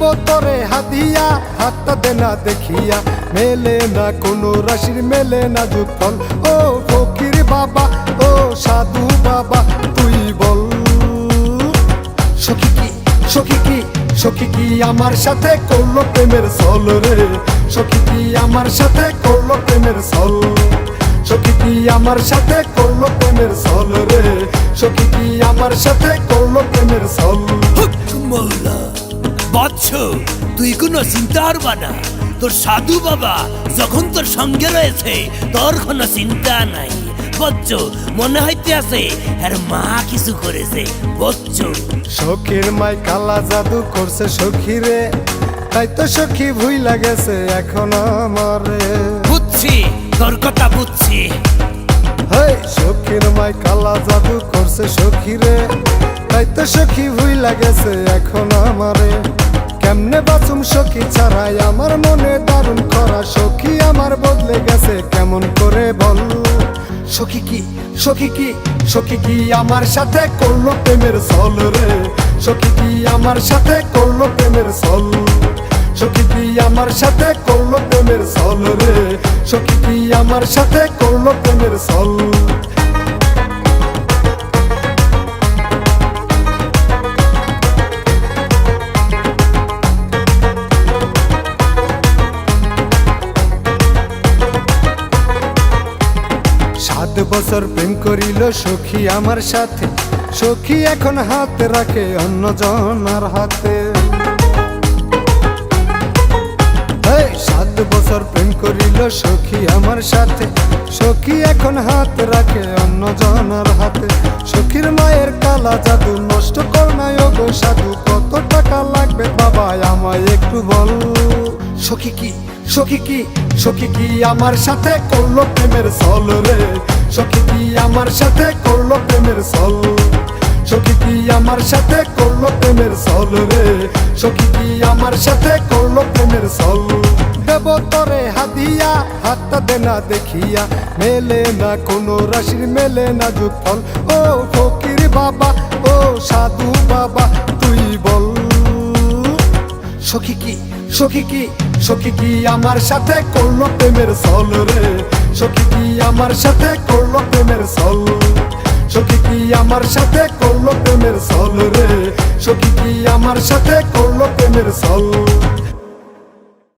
হাতিয়া হাতটা দে না দেখিয়া। মেলে না কোনো রাশির, মেলে না যুগফল ও ফকির বাবা, ও সাধু বাবা, তুই বল। সখী কি সখী কি সখী কি আমার সাথে করল প্রেমের সল রে? সখী কি আমার সাথে করল প্রেমের সল সখী কি আমার সাথে করল প্রেমের সল রে? সখী কি আমার সাথে করল প্রেমের সল মৌলা। বৎস তুই কোনো চিন্তা করবা না। তোর সাধু বাবা যখন তোর সঙ্গে রয়েছে তোর কোনো চিন্তা নাই। বচ্চ মনে হইতে আছে আর মা কিছু করেছে। বচ্চ। সখীর মাই কালা জাদু করছে সখী রে তাই তো সখী ভুই লাগেছে এখন আমারে বুঝছি তোর কথা বুঝছি। হেই সখীর মাই কালা জাদু করছে সখী রে তাই তো সখী ভুই লাগেছে এখন আমারে কেমনে বাঁচুম সখী ছাড়াই আমার মনে দারুণ করা সখী আমার বদলে গেছে, কেমন করে বল? সখী কি সখী কি সখী কি আমার সাথে করল প্রেমের সল রে? সখী কি আমার সাথে করল প্রেমের সল সখী কি আমার সাথে করল প্রেমের সল রে? সখী কি আমার সাথে করল প্রেমের সল সাত বছর প্রেম করিল সখী আমার সাথে। সখী এখন হাত রাখে অন্য জনার হাতে সাত বছর প্রেম করিল সখী আমার সাথে। সখী এখন হাত রাখে অন্য জনার হাতে। সখীর মায়ের কালা জাদু নষ্ট কর নাই গো সাধু। কত টাকা লাগবে বাবা, আমায় একটু বল। সখী কি সখী কি সখী কি আমার সাথে করল প্রেমের সল রে? সখী কি আমার সাথে করল প্রেমের সল সখী কি আমার সাথে করল প্রেমের সল রে? সখী কি আমার সাথে করল প্রেমের সল দেব তরে হাদিয়া হাতটা দে না দেখিয়া মেলে না, কোনো রাশির মেলে না যুগফল ও ফকির বাবা, ও সাধু বাবা, তুই বল। সখী কি সখী কি আমার সাথে করল প্রেমের সল রে? সখী আমার সাথে করল প্রেমের সল সখী কি আমার সাথে করল প্রেমের সল রে? সখী আমার সাথে করল প্রেমের সল